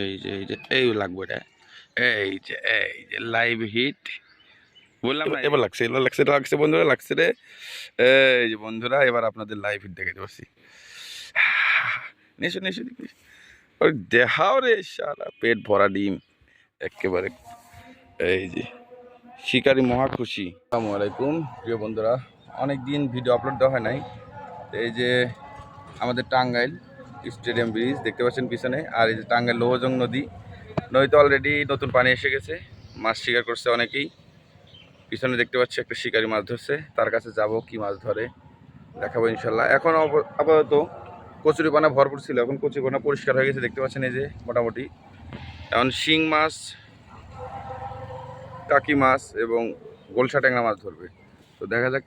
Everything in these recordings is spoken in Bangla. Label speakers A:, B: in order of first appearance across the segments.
A: এই যে এই যে, এই লাগবে এটা। এই যে এই যে লাইভ হিট বললাম না এবার লাগছে এবার লাগছে লাগছে বন্ধুরা, লাগছে রে। এই যে বন্ধুরা, এবার আপনাদের লাইভ হিট দেখাতে পারছি নেশো দেখি ওই দেখাও রে সারা পেট ভরা ডিম। একেবারে, এই যে, শিকারি মহা খুশি। আসসালামু আলাইকুম, প্রিয় বন্ধুরা। অনেক দিন ভিডিও আপলোড দেওয়া হয় নাই। এই যে, আমাদের টাঙ্গাইল স্টেডিয়াম ব্রিজ, দেখতে পাচ্ছেন পিছনে। আর এই যে টাঙ্গাইল লোহজং নদী, নদীতে অলরেডি নতুন পানি এসে গেছে। মাছ শিকার করছে অনেকেই। পিছনে দেখতে পাচ্ছি একটা শিকারি মাছ ধরছে। তার কাছে যাব, কি মাছ ধরে, দেখাবো ইনশাল্লাহ। এখন আপাতত কচুরিপানা ভরপুর ছিল। এখন কচুরিপানা পরিষ্কার হয়ে গেছে, দেখতে পাচ্ছেন এই যে মোটামুটি। এখন শিং মাছ, কাকি মাছ এবং গোলসা ট্যাংরা মাছ ধরবে। তো দেখা যাক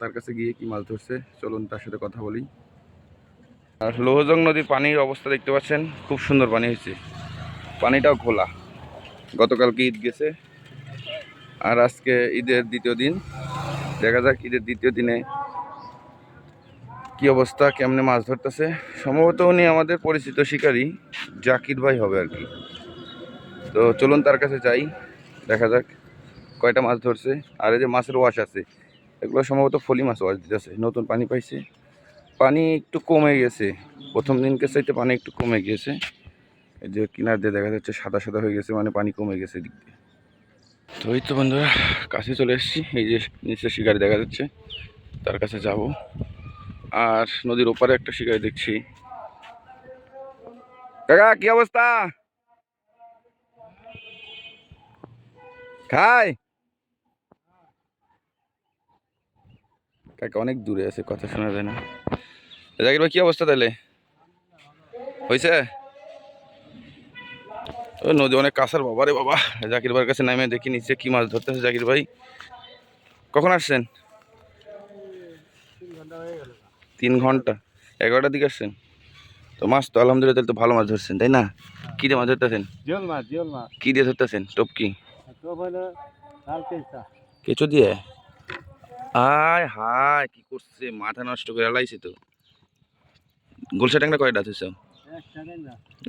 A: তার কাছে গিয়ে কি মাছ ধরছে। চলুন তার সাথে কথা বলি। আর লোহজং নদীর পানির অবস্থা দেখতে পাচ্ছেন, খুব সুন্দর পানি হয়েছে। পানিটাও খোলা। গতকালকে ঈদ গেছে। আর আজকে ঈদের দ্বিতীয় দিন। দেখা যাক ঈদের দ্বিতীয় দিনে কি অবস্থা, কেমনে মাছ ধরতেছে। সম্ভবত উনি আমাদের পরিচিত শিকারী, জাকির ভাই হবে আর কি। তো চলুন তার কাছে যাই। দেখা যাক কয়টা মাছ ধরছে। আর এই যে মাছের ওয়াশ আছে, এগুলো সম্ভবত ফলি মাছ ওয়াশ দিতেছে। নতুন পানি পাইছে। পানি একটু কমে গেছে। প্রথম দিনকে চাইতে পানি একটু কমে গিয়েছে এই যে কিনার দিয়ে দেখা যাচ্ছে সাদা সাদা হয়ে গেছে মানে পানি কমে গেছে এদিক দিয়ে। তো এই তো বন্ধুরা, কাছে চলে এসেছি। এই যে নিচে শিকারি দেখা যাচ্ছে, তার কাছে যাব। আর নদীর ওপারে একটা শিকারি দেখছি। কাকা, কি অবস্থা? খাই। কাকা অনেক দূরে আছে, কথা শোনা যায় না। জাকির ভাই কি অবস্থা তাহলে? হয়েছে নদী অনেক কাছার বাবা রে বাবা। জাকির ভাইয়ের কাছে নামে দেখি নিচে কি মাছ ধরতেছে জাকির ভাই। কখন আসছেন? তিন ঘণ্টা। এগারোটার দিকে আসছেন? তো মাছ তো আলহামদুলিল্লাহ তো ভালো মাছ ধরছেন তাই না? কি দিয়ে মাছ ধরতেছেন? কি দিয়ে ধরতেছেন? টপকি
B: কেঁচো
A: দিয়ে? আয় হায় কি করছে? মাথা নষ্ট করে লাইছে তো। গোলসা ট্যাংরা কয়টা ধরছো
B: একটা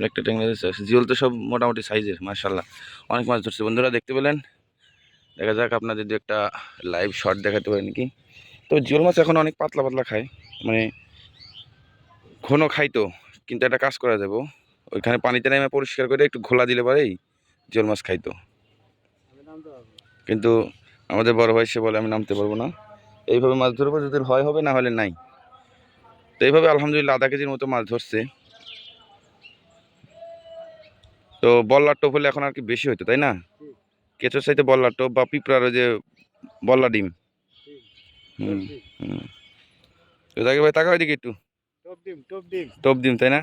A: একটা ট্যাংরা ধরছো জিওল তো সব মোটামুটি সাইজের মার্শাল্লাহ অনেক মাছ ধরছে। বন্ধুরা দেখতে পেলেন? দেখা যাক আপনাদের দু একটা লাইভ শট দেখাতে পারি নাকি? তো জিওল মাছ এখন অনেক পাতলা পাতলা খায়। মানে ঘন খাই তো কিন্তু একটা কাজ করা যাব। ওইখানে পানিতে নেমে পরিষ্কার করে একটু ঘোলা দিলে পরেই জিওল মাছ খাইতো
B: তো।
A: কিন্তু আমাদের বড় ভাই সে বলে আমি নামতে পারব না। এইভাবে মাছ ধরবো যদি হয় হবে না হলে নাই। তো এইভাবে আলহামদুলিল্লাহ আধা কেজির মতো মাছ ধরছে। তো বল্লার টোপ হলে এখন আর কি বেশি হতো তাই না? কেঁচোর সাইতে বল্লার টোপ বা পিঁপড়ার ওই যে বল্লা ডিম। হুম। হুম তো দেখে ভাই তাকাও দিকে একটু।
B: টপ ডিম
A: তাই না?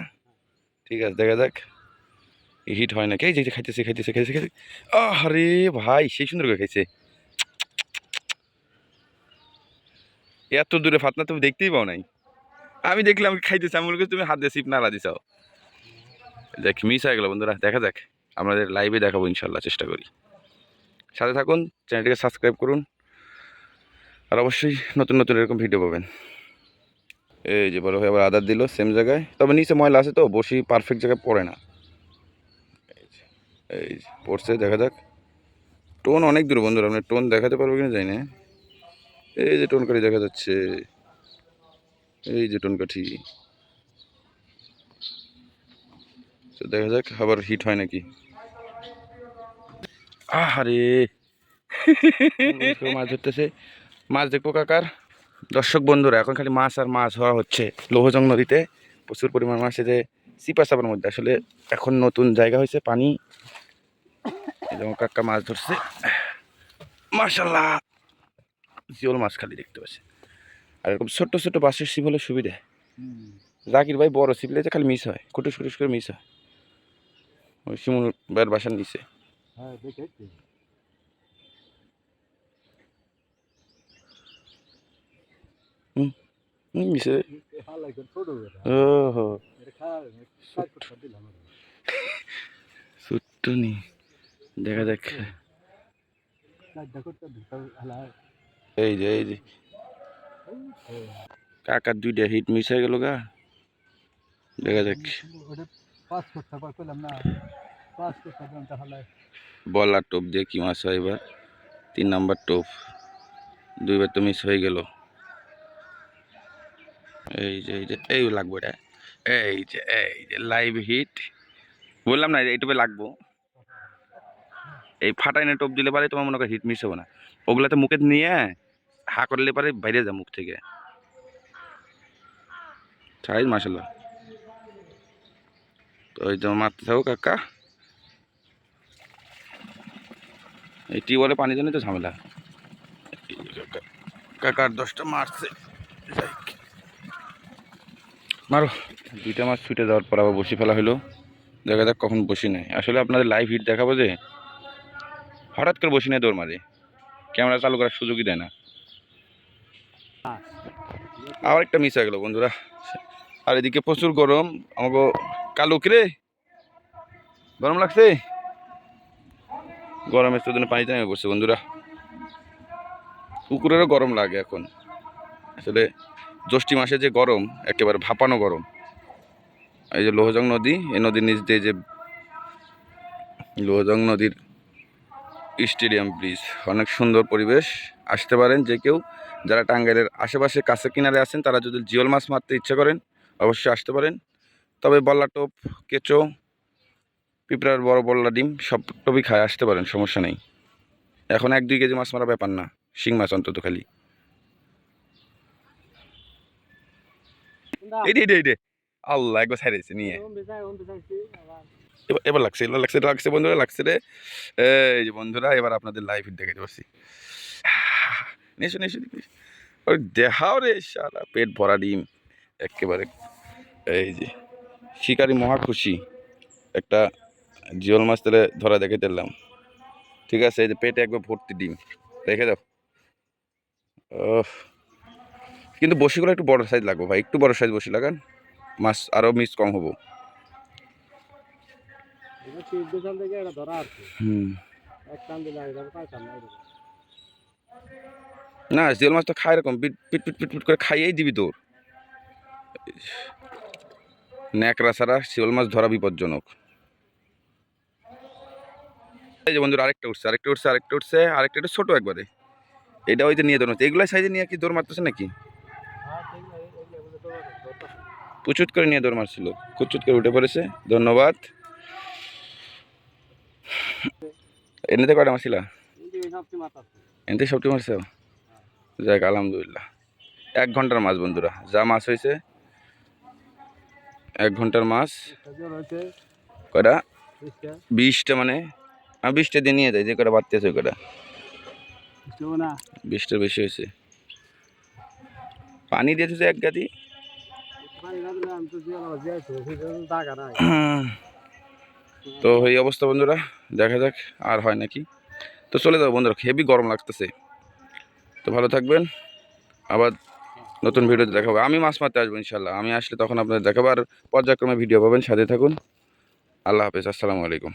A: ঠিক আছে দেখা যাক। হিট হয় না কে যে যে খাইতেছে খাইতেছে খাইতেছে খাইতেছে। আরে ভাই সেই সুন্দর করে খাইছে। এত দূরে ফাতনা তুমি দেখতেই পাও নাই। আমি দেখলাম খাইতেছে, আমি বলছি তুমি হাত দিয়ে সিপ নাড়া দিছাও দেখ মিস হয়ে গেল বন্ধুরা, দেখা যাক। আমাদের লাইভে দেখাবো ইনশাল্লাহ, চেষ্টা করি। সাথে থাকুন, চ্যানেলটিকে সাবস্ক্রাইব করুন। আর অবশ্যই নতুন নতুন এরকম ভিডিও পাবেন। এই যে বড় ভাই আবার আদার দিল সেম জায়গায়। তবে নিচে ময়লা আছে তো, বসি পারফেক্ট জায়গায় পড়ে না। এই পড়ছে, দেখা যাক। টোন অনেক দূর বন্ধুরা আপনি টোন দেখাতে পারব কিনা জানি না। এই যে টোন কাঠি দেখা যাচ্ছে। এই যে টোন কাঠি তো দেখা যাক আবার হিট হয় নাকি? আহারে! মাছ ধরতেছে মাছ দেখব কাকার। দর্শক বন্ধুরা এখন খালি মাছ আর মাছ হওয়া হচ্ছে। লৌহজং নদীতে প্রচুর পরিমাণ মাছ যে সিপা চাপার মধ্যে। আসলে এখন নতুন জায়গা হয়েছে পানি। যেমন কাকা মাছ ধরছে। মার্শাল্লাহ জিওল মাছ খালি দেখতে পাচ্ছে আর এরকম ছোট্ট ছোট্ট বাসের সিপ হলে সুবিধা। জাকির ভাই বড় সিপলে যে খালি মিস হয় কুটুস কুটুস করে মিস হয়। ওই শিমুল ভাইয়ের বাসার নিচে। মিশে ছোট্ট। নি। দেখা যাক। এই যে এই যে। কাকার দুইটা হিট মিস হয়ে গেল গা। দেখা যাক।
B: ওটা পাঁচ ফুট তারপর করলাম না পাঁচ করতে দেন তাহলে
A: বল আর টোপ দিয়ে কি মাছ হয় এবার? তিন নাম্বার টোপ দুইবার তো মিস হয়ে গেল। এই যে এই যে, এই লাগবো এটা। এই যে এই যে লাইভ হিট বললাম না, এই টোপে লাগবো। এই ফাটাইনে টোপ দিলে পারে তোমার মনে করো হিট মিস হবে না। ওগুলাতে মুখে নিয়ে হা করলে পারে বাইরে যা মুখ থেকে। সাইজ মাসাল্লাহ তো এই যে মারতে থাকো কাকা। এই টিউবওয়েলে পানি জন্য তো ঝামেলা। কাকার দশটা মারছে। মারো। দুইটা মাছ ছুটে যাওয়ার পর আবার বসি ফেলা হলো দেখা যাক কখন বসি নেই আসলে আপনাদের লাইভ হিট দেখাবো যে হঠাৎ করে বসি নেই দৌড় মারে। ক্যামেরা চালু করার সুযোগই দেয় না। আবার একটা হয়ে গেল বন্ধুরা। আর এদিকে প্রচুর গরম। আমাকে কালো কিরে? গরম লাগছে? গরমের দিনে পানিতে নেমে পড়ছে বন্ধুরা। পুকুরেরও গরম লাগে এখন। আসলে জ্যৈষ্ঠী মাসে যে গরম, একেবারে ভাপানো গরম। এই যে লোহজং নদী, এই নদীর নিচ দিয়ে যে লোহজং নদীর স্টেডিয়াম ব্রিজ। অনেক সুন্দর পরিবেশ। আসতে পারেন যে কেউ। যারা টাঙ্গাইলের আশেপাশে কাছে কিনারে আছেন, তারা যদি জিওল মাছ মারতে ইচ্ছা করেন, অবশ্যই আসতে পারেন। তবে বল্লা টোপ, কেঁচো, পিঁপড়ার বড় বল্লা ডিম, সব টপই খায়, আসতে পারেন, সমস্যা নেই। এখন এক দুই কেজি মাছ মারা ব্যাপার না, শিং মাছ অন্তত খালি। আল্লাহ, একবার ছাড়িয়েছে, নিয়ে। এবার লাগছে এবার লাগছে লাগছে বন্ধুরা, লাগছে রে। এই যে বন্ধুরা, এবার আপনাদের লাইভ দেখাতে পারছি। নেশো নেশো ওই দেখাও রে শালা, পেট ভরা ডিম, একেবারে। এই যে, শিকারি মহা খুশি, একটা জিওল মাছ তাহলে ধরা দেখে দিলাম ঠিক আছে, এই যে পেটে একবার ভর্তি ডিম রেখে দাও। কিন্তু বসিগুলো একটু বড় সাইজ লাগবে ভাই, একটু বড় সাইজ বসি লাগান, মাছ আরও মিস কম হব।
B: দোকান থেকে এটা ধরা আছে।
A: হুম।
B: এক টান দিলে আগে পাইতাম না।
A: না জিওল মাছ তো খায় এরকম পিট পিট পিট পিট পিট করে খাইয়েই দিবি তোর। ন্যাকড়া ছাড়া শিওল মাছ ধরা বিপজ্জনক। এই যে বন্ধুরা আরেকটা উঠছে আরেকটা উঠছে আরেকটা উঠছে আরেকটা একটু ছোটো একবারে। এটা ওই যে নিয়ে দৌড় এগুলাই সাইজে নিয়ে কি দৌড় মারতেছে নাকি?
B: এগুলো- এগুলো।
A: কুচুট করে নিয়ে দৌড় মারছিল কুচুট করে উঠে পড়েছে ধন্যবাদ। এমনিতে কয়টা মারছিলা। এমনিতে সবটি মারছে যাক আলহামদুলিল্লাহ। এক ঘণ্টার মাছ বন্ধুরা। যা মাছ হয়েছে এক ঘণ্টার মাছ। কয়টা?
B: বিশটা।
A: মানে? আমি বিশটা দিয়ে নিয়ে যাই যে কটা বাড়তে আছে ওই কটা। বিশটার বেশি হয়েছে। পানি দিয়েছে এক গাদি? তো এই অবস্থা বন্ধুরা, দেখা যাক আর হয় নাকি। তো চলে যাব বন্ধুরা, হেভি গরম লাগতেছে। তো ভালো থাকবেন, আবার নতুন ভিডিওতে দেখাবো আমি মাছ মারতে আসব ইনশাল্লাহ আমি আসলে তখন আপনাদের দেখাবো, আর পর্যায়ক্রমে ভিডিও পাবেন, সাথে থাকুন। আল্লাহ হাফেজ, আসসালামু আলাইকুম।